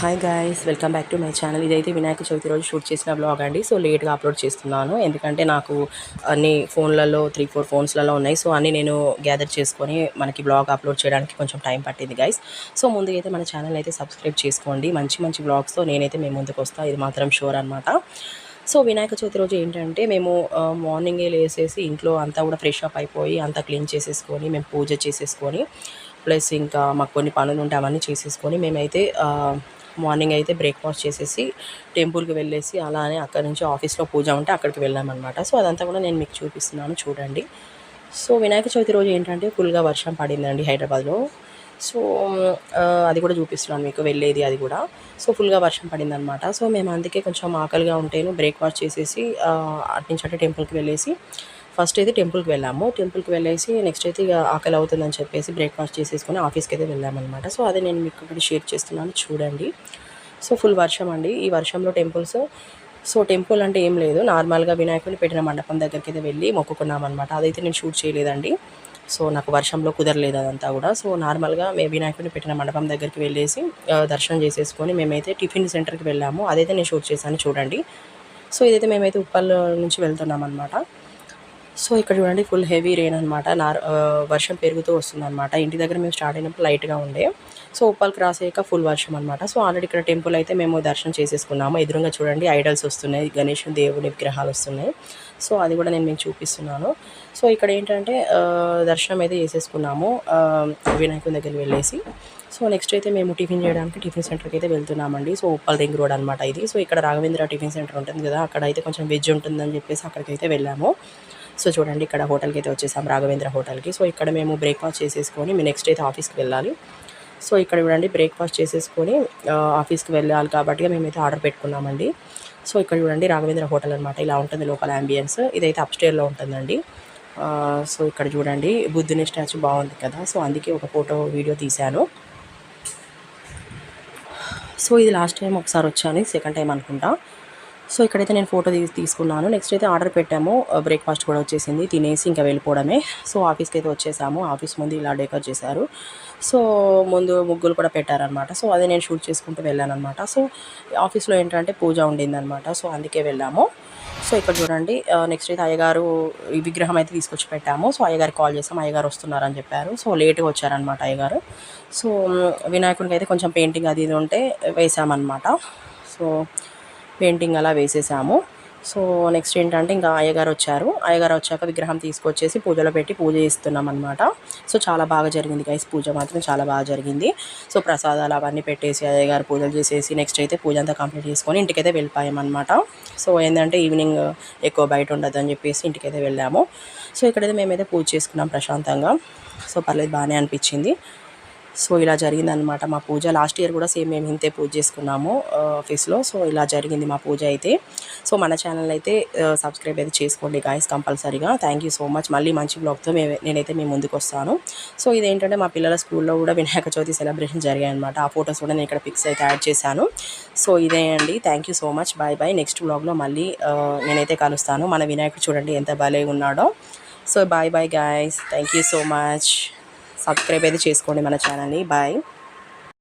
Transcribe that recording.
Hi guys welcome back to my channel ఇదైతే వినాయక చవితి రోజు shoot చేసిన బ్లాగ్ అండి. సో లేట్గా అప్లోడ్ చేస్తున్నాను. ఎందుకంటే నాకు అన్ని ఫోన్లలో త్రీ ఫోర్ ఫోన్స్లలో ఉన్నాయి. సో అన్నీ నేను గ్యాదర్ చేసుకొని మనకి బ్లాగ్ అప్లోడ్ చేయడానికి కొంచెం టైం పట్టింది గాయస్ సో ముందుగా అయితే మన ఛానల్ అయితే సబ్స్క్రైబ్ చేసుకోండి. మంచి మంచి బ్లాగ్స్తో నేనైతే మేము ముందుకు వస్తాను ఇది మాత్రం షూర్ అనమాట సో వినాయక చవితి రోజు ఏంటంటే మేము మార్నింగే లేసేసి ఇంట్లో అంతా కూడా ఫ్రెష్ అప్ అయిపోయి అంతా క్లీన్ చేసేసుకొని మేము పూజ చేసేసుకొని ప్లస్ ఇంకా మాకు కొన్ని పనులు ఉంటే అవన్నీ చేసేసుకొని మేమైతే మార్నింగ్ అయితే బ్రేక్ఫాస్ట్ చేసేసి టెంపుల్కి వెళ్ళేసి అలానే అక్కడ నుంచి ఆఫీస్లో పూజ ఉంటే అక్కడికి వెళ్ళామన్నమాట. సో అదంతా కూడా నేను మీకు చూపిస్తున్నాను చూడండి. సో వినాయక చవితి రోజు ఏంటంటే ఫుల్గా వర్షం పడిందండి హైదరాబాద్లో. సో అది కూడా చూపిస్తున్నాను మీకు వెళ్ళేది అది కూడా. సో ఫుల్గా వర్షం పడిందనమాట సో మేము అందుకే కొంచెం ఆకలిగా ఉంటేను బ్రేక్ఫాస్ట్ చేసేసి అటు నుంచి అటే టెంపుల్కి వెళ్ళేసి ఫస్ట్ అయితే టెంపుల్కి వెళ్ళాము. టెంపుల్కి వెళ్ళేసి నెక్స్ట్ అయితే ఇక ఆకలి అవుతుందని చెప్పేసి బ్రేక్ఫాస్ట్ చేసేసుకొని ఆఫీస్కి అయితే వెళ్ళామన్నమాట. సో అదే నేను మీకు ఇక్కడ షేర్ చేస్తున్నాను చూడండి. సో ఫుల్ వర్షం అండి. ఈ వర్షంలో టెంపుల్స్ సో టెంపుల్ అంటే ఏం లేదు. నార్మల్గా వినాయకుడిని పెట్టిన మండపం దగ్గరికి అయితే వెళ్ళి మొక్కుకున్నాం అనమాట అదైతే నేను షూట్ చేయలేదండి. సో నాకు వర్షంలో కుదరలేదు అదంతా కూడా. సో నార్మల్గా మేము వినాయకుడిని పెట్టిన మండపం దగ్గరికి వెళ్ళేసి దర్శనం చేసేసుకొని మేమైతే టిఫిన్ సెంటర్కి వెళ్ళాము. అదైతే నేను షూట్ చేశాను చూడండి. సో ఇదైతే మేమైతే ఉప్పల్ నుంచి వెళ్తున్నాం అనమాట సో ఇక్కడ చూడండి ఫుల్ హెవీ రెయిన్ అనమాట నార్ వర్షం పెరుగుతూ వస్తుంది అనమాట ఇంటి దగ్గర మేము స్టార్ట్ అయినప్పుడు లైట్గా ఉండే. సో ఉప్పాలు క్రాస్ అయ్యాక ఫుల్ వర్షం అనమాట సో ఆల్రెడీ ఇక్కడ టెంపుల్ అయితే మేము దర్శనం చేసేసుకున్నాము. ఎదురుగా చూడండి ఐడల్స్ వస్తున్నాయి. గణేష్ దేవుని విగ్రహాలు వస్తున్నాయి. సో అది కూడా నేను మీకు చూపిస్తున్నాను. సో ఇక్కడ ఏంటంటే దర్శనం అయితే చేసేసుకున్నాము. వినాయకుని దగ్గరికి వెళ్ళేసి. సో నెక్స్ట్ అయితే మేము టిఫిన్ చేయడానికి టిఫిన్ సెంటర్కి అయితే వెళ్తున్నామండి. సో ఉప్పల్ రింగ్ రోడ్ అనమాట ఇది. సో ఇక్కడ రాఘవేంద్ర టిఫిన్ సెంటర్ ఉంటుంది కదా అక్కడ అయితే కొంచెం వెజ్ ఉంటుందని చెప్పేసి అక్కడికి అయితే వెళ్ళాము. సో చూడండి ఇక్కడ హోటల్కి అయితే వచ్చేసాం రాఘవేంద్ర హోటల్కి. సో ఇక్కడ మేము బ్రేక్ఫాస్ట్ చేసేసుకొని మేము నెక్స్ట్ అయితే ఆఫీస్కి వెళ్ళాలి. సో ఇక్కడ చూడండి బ్రేక్ఫాస్ట్ చేసేసుకొని ఆఫీస్కి వెళ్ళాలి కాబట్టి మేమైతే ఆర్డర్ పెట్టుకున్నామండి. సో ఇక్కడ చూడండి రాఘవేంద్ర హోటల్ అనమాట ఇలా ఉంటుంది లోకల్ అంబియన్స్ ఇదైతే అప్స్టేర్లో ఉంటుందండి. సో ఇక్కడ చూడండి బుద్ధుని స్టాచ్యూ బాగుంది కదా. సో అందుకే ఒక ఫోటో వీడియో తీశాను. సో ఇది లాస్ట్ టైం ఒకసారి వచ్చాను సెకండ్ టైం అనుకుంటా. సో ఇక్కడైతే నేను ఫోటో తీసి తీసుకున్నాను. నెక్స్ట్ అయితే ఆర్డర్ పెట్టాము. బ్రేక్ఫాస్ట్ కూడా వచ్చేసింది. తినేసి ఇంకా వెళ్ళిపోవడమే. సో ఆఫీస్కి అయితే వచ్చేసాము. ఆఫీస్ ముందు ఇలా డెకర్ చేశారు. సో ముందు ముగ్గులు కూడా పెట్టారనమాట సో అదే నేను షూట్ చేసుకుంటూ వెళ్ళాను అనమాట సో ఆఫీస్లో ఏంటంటే పూజ ఉండిందనమాట సో అందుకే వెళ్ళాము. సో ఇక్కడ చూడండి నెక్స్ట్ అయితే అయ్యగారు ఈ విగ్రహం అయితే తీసుకొచ్చి పెట్టాము. సో అయ్యగారికి కాల్ చేసాం. అయ్యగారు వస్తున్నారని చెప్పారు. సో లేట్గా వచ్చారనమాట అయ్యగారు. సో వినాయకునికి వినాయకుడికి అయితే కొంచెం పెయింటింగ్ అది ఇది ఉంటే వేసామన్నమాట. సో పెయింటింగ్ అలా వేసేసాము. సో నెక్స్ట్ ఏంటంటే ఇంకా అయ్యగారు వచ్చారు. అయ్యగారు వచ్చాక విగ్రహం తీసుకొచ్చేసి పూజలో పెట్టి పూజ చేస్తున్నాం అనమాట సో చాలా బాగా జరిగింది గైస్ పూజ మాత్రం చాలా బాగా జరిగింది. సో ప్రసాదాలు అవన్నీ పెట్టేసి అయ్యగారు పూజలు చేసేసి నెక్స్ట్ అయితే పూజ అంతా కంప్లీట్ చేసుకొని ఇంటికైతే వెళ్ళిపోయామన్నమాట. సో ఏంటంటే ఈవినింగ్ ఎక్కువ బయట ఉండదు అని చెప్పేసి ఇంటికైతే వెళ్ళాము. సో ఇక్కడైతే మేమైతే పూజ చేసుకున్నాం ప్రశాంతంగా. సో పర్లేదు బాగానే అనిపించింది. సో ఇలా జరిగిందనమాట మా పూజ లాస్ట్ ఇయర్ కూడా సేమ్ మేము ఇంతే పూజ చేసుకున్నాము ఆఫీస్లో. సో ఇలా జరిగింది మా పూజ అయితే. సో మన ఛానల్ అయితే సబ్స్క్రైబ్ అయితే చేసుకోండి గాయస్ కంపల్సరీగా. థ్యాంక్ యూ సో మచ్ మళ్ళీ మంచి బ్లాగ్తో మేము నేనైతే మేము ముందుకు వస్తాను. సో ఇదేంటంటే మా పిల్లల స్కూల్లో కూడా వినాయక చవితి సెలబ్రేషన్ జరిగాయి అనమాట ఆ ఫొటోస్ కూడా నేను ఇక్కడ పిక్స్ అయితే యాడ్ చేశాను. సో ఇదే అండి. Thank you so much bye bye next బ్లాగ్లో మళ్ళీ నేనైతే కలుస్తాను. మన వినాయకుడు చూడండి ఎంత భలే ఉన్నాడో. So bye bye guys thank you so much subscribe అయితే చేసుకోండి మన ఛానల్ని. బాయ్.